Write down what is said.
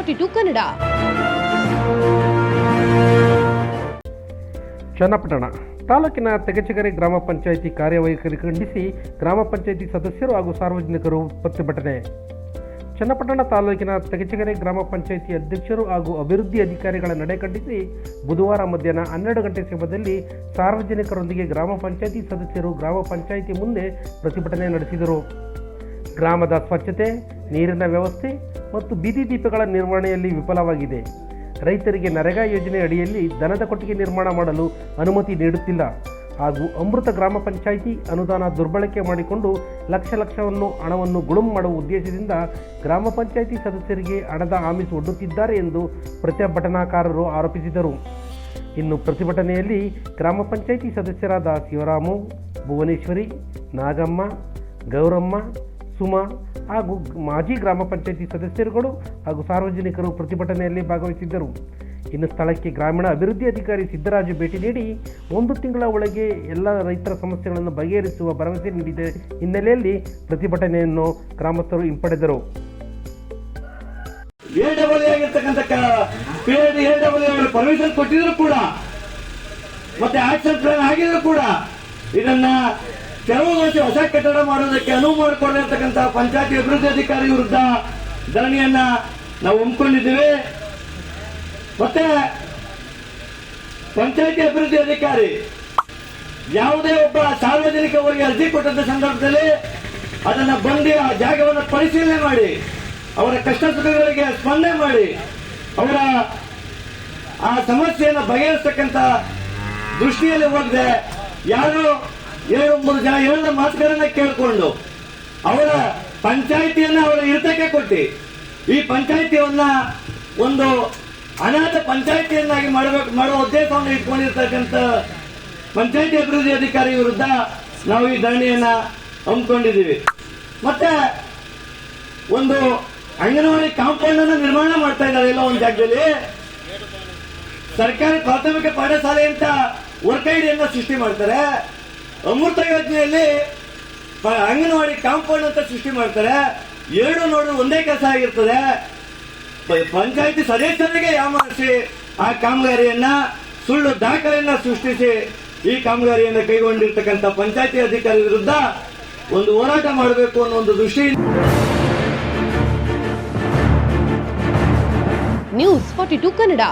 Forty Kannada. Channapatna. ತಾಲೂಕಿನ ತೆಗಚಗೆರೆ ಗ್ರಾಮ ಪಂಚಾಯಿತಿ ಕಾರ್ಯವೈಖರಿ ಖಂಡಿಸಿ ಗ್ರಾಮ ಪಂಚಾಯಿತಿ ಸದಸ್ಯರು ಹಾಗೂ ಸಾರ್ವಜನಿಕರು ಪ್ರತಿಭಟನೆ. ಚನ್ನಪಟ್ಟಣ ತಾಲೂಕಿನ ತೆಗಚಗೆರೆ ಗ್ರಾಮ ಪಂಚಾಯಿತಿ ಅಧ್ಯಕ್ಷರು ಹಾಗೂ ಅಭಿವೃದ್ಧಿ ಅಧಿಕಾರಿಗಳ ನಡೆ ಖಂಡಿಸಿ ಬುಧವಾರ ಮಧ್ಯಾಹ್ನ ಹನ್ನೆರಡು ಗಂಟೆ ಸಮಯದಲ್ಲಿ ಸಾರ್ವಜನಿಕರೊಂದಿಗೆ ಗ್ರಾಮ ಪಂಚಾಯಿತಿ ಸದಸ್ಯರು ಗ್ರಾಮ ಪಂಚಾಯಿತಿ ಮುಂದೆ ಪ್ರತಿಭಟನೆ ನಡೆಸಿದರು. ಗ್ರಾಮದ ಸ್ವಚ್ಛತೆ ನೀರಿನ ವ್ಯವಸ್ಥೆ ಮತ್ತು ಬೀದಿ ದೀಪಗಳ ನಿರ್ವಹಣೆಯಲ್ಲಿ ವಿಫಲವಾಗಿದೆ. ರೈತರಿಗೆ ನರೇಗಾ ಯೋಜನೆ ಅಡಿಯಲ್ಲಿ ದನದ ಕೊಟ್ಟಿಗೆ ನಿರ್ಮಾಣ ಮಾಡಲು ಅನುಮತಿ ನೀಡುತ್ತಿಲ್ಲ. ಹಾಗೂ ಅಮೃತ ಗ್ರಾಮ ಪಂಚಾಯಿತಿ ಅನುದಾನ ದುರ್ಬಳಕೆ ಮಾಡಿಕೊಂಡು ಲಕ್ಷ ಲಕ್ಷವನ್ನು ಹಣವನ್ನು ಗುಳುಂ ಮಾಡುವ ಉದ್ದೇಶದಿಂದ ಗ್ರಾಮ ಪಂಚಾಯಿತಿ ಸದಸ್ಯರಿಗೆ ಹಣದ ಆಮಿಷ ಒಡ್ಡುತ್ತಿದ್ದಾರೆ ಎಂದು ಪ್ರತಿಭಟನಾಕಾರರು ಆರೋಪಿಸಿದರು. ಇನ್ನು ಪ್ರತಿಭಟನೆಯಲ್ಲಿ ಗ್ರಾಮ ಪಂಚಾಯಿತಿ ಸದಸ್ಯರಾದ ಶಿವರಾಮು, ಭುವನೇಶ್ವರಿ, ನಾಗಮ್ಮ, ಗೌರಮ್ಮ, ಸುಮಾ ಹಾಗೂ ಮಾಜಿ ಗ್ರಾಮ ಪಂಚಾಯಿತಿ ಸದಸ್ಯರುಗಳು ಹಾಗೂ ಸಾರ್ವಜನಿಕರು ಪ್ರತಿಭಟನೆಯಲ್ಲಿ ಭಾಗವಹಿಸಿದ್ದರು. ಇನ್ನು ಸ್ಥಳಕ್ಕೆ ಗ್ರಾಮೀಣ ಅಭಿವೃದ್ಧಿ ಅಧಿಕಾರಿ ಸಿದ್ದರಾಜು ಭೇಟಿ ನೀಡಿ ಒಂದು ತಿಂಗಳ ಒಳಗೆ ಎಲ್ಲ ರೈತರ ಸಮಸ್ಯೆಗಳನ್ನು ಬಗೆಹರಿಸುವ ಭರವಸೆ ನೀಡಿದ ಹಿನ್ನೆಲೆಯಲ್ಲಿ ಪ್ರತಿಭಟನೆಯನ್ನು ಗ್ರಾಮಸ್ಥರು ಹಿಂಪಡೆದರು. ಪರ್ಮಿಷನ್ ಕೊಟ್ಟಿದ್ರು ಕೂಡ, ಮತ್ತೆ ಆಕ್ಷನ್ ಪ್ಲಾನ್ ಆಗಿದ್ರು ಕೂಡ ಇದನ್ನ ತೆರವುಗೊಳಿಸಿ ಹೊಸ ಕಟ್ಟಡ ಮಾಡೋದಕ್ಕೆ ಅನುವು ಮಾಡಿಕೊಂಡಿರ್ತಕ್ಕಂಥ ಪಂಚಾಯತಿ ಅಭಿವೃದ್ಧಿ ಅಧಿಕಾರಿ ವಿರುದ್ಧ ಧರಣಿಯನ್ನ ನಾವು ಹಮ್ಮಿಕೊಂಡಿದ್ದೀವಿ ಮತ್ತೆ ಪಂಚಾಯತಿ ಅಭಿವೃದ್ಧಿ ಅಧಿಕಾರಿ ಯಾವುದೇ ಒಬ್ಬ ಸಾರ್ವಜನಿಕರಿಗೆ ಅರ್ಜಿ ಕೊಟ್ಟಂತ ಸಂದರ್ಭದಲ್ಲಿ ಅದನ್ನ ಬಂದು ಆ ಜಾಗವನ್ನು ಪರಿಶೀಲನೆ ಮಾಡಿ, ಅವರ ಕಷ್ಟ ಸುಖಗಳಿಗೆ ಸ್ಪಂದನೆ ಮಾಡಿ, ಅವರ ಆ ಸಮಸ್ಯೆಯನ್ನು ಬಗೆಹರಿಸ್ತಕ್ಕಂಥ ದೃಷ್ಟಿಯಲ್ಲಿ ಹೋಗದೆ ಯಾರು ಮೂರು ಜನ ಹೇಳಿದ ಮಾತುಗಳನ್ನ ಕೇಳಿಕೊಂಡು ಅವರ ಪಂಚಾಯಿತಿಯನ್ನ ಅವರ ಹಿಡಿತಕ್ಕೆ ಕೊಟ್ಟು. ಈ ಪಂಚಾಯಿತಿಯನ್ನ ಒಂದು ಅನಾಥ ಪಂಚಾಯಿತಿಯನ್ನಾಗಿ ಮಾಡಬೇಕು ಮಾಡುವ ಉದ್ದೇಶವನ್ನು ಇಟ್ಕೊಂಡಿರ್ತಕ್ಕಂಥ ಪಂಚಾಯಿತಿ ಅಭಿವೃದ್ಧಿ ಅಧಿಕಾರಿ ವಿರುದ್ಧ ನಾವು ಈ ಧರಣಿಯನ್ನ ಹಮ್ಮಿಕೊಂಡಿದ್ದೀವಿ. ಮತ್ತೆ ಒಂದು ಅಂಗನವಾಡಿ ಕಾಂಪೌಂಡ್ ಅನ್ನು ನಿರ್ಮಾಣ ಮಾಡ್ತಾ ಇದ್ದಾರೆ ಎಲ್ಲ ಒಂದು ಜಾಗದಲ್ಲಿ. ಸರ್ಕಾರಿ ಪ್ರಾಥಮಿಕ ಪಾಠಶಾಲೆ ಅಂತ ವರ್ಕ್ ಐಡಿಯನ್ನ ಸೃಷ್ಟಿ ಮಾಡ್ತಾರೆ. ಅಮೃತ ಯೋಜನೆಯಲ್ಲಿ ಅಂಗನವಾಡಿ ಕಾಂಪೌಂಡ್ ಅಂತ ಸೃಷ್ಟಿ ಮಾಡ್ತಾರೆ. ಎರಡು ನೋಡು ಒಂದೇ ಕೆಲಸ ಆಗಿರ್ತದೆ. ಪಂಚಾಯತಿ ಸದಸ್ಯರಿಗೆ ಯಾಮಾರಿಸಿ ಆ ಕಾಮಗಾರಿಯನ್ನ, ಸುಳ್ಳು ದಾಖಲೆಯನ್ನ ಸೃಷ್ಟಿಸಿ ಈ ಕಾಮಗಾರಿಯನ್ನು ಕೈಗೊಂಡಿರ್ತಕ್ಕಂಥ ಪಂಚಾಯತಿ ಅಧಿಕಾರಿ ವಿರುದ್ಧ ಒಂದು ಹೋರಾಟ ಮಾಡಬೇಕು ಅನ್ನೋ ಒಂದು ದೃಷ್ಟಿ ನ್ಯೂಸ್ ಫಾರ್ಟಿ ಟು ಕನ್ನಡ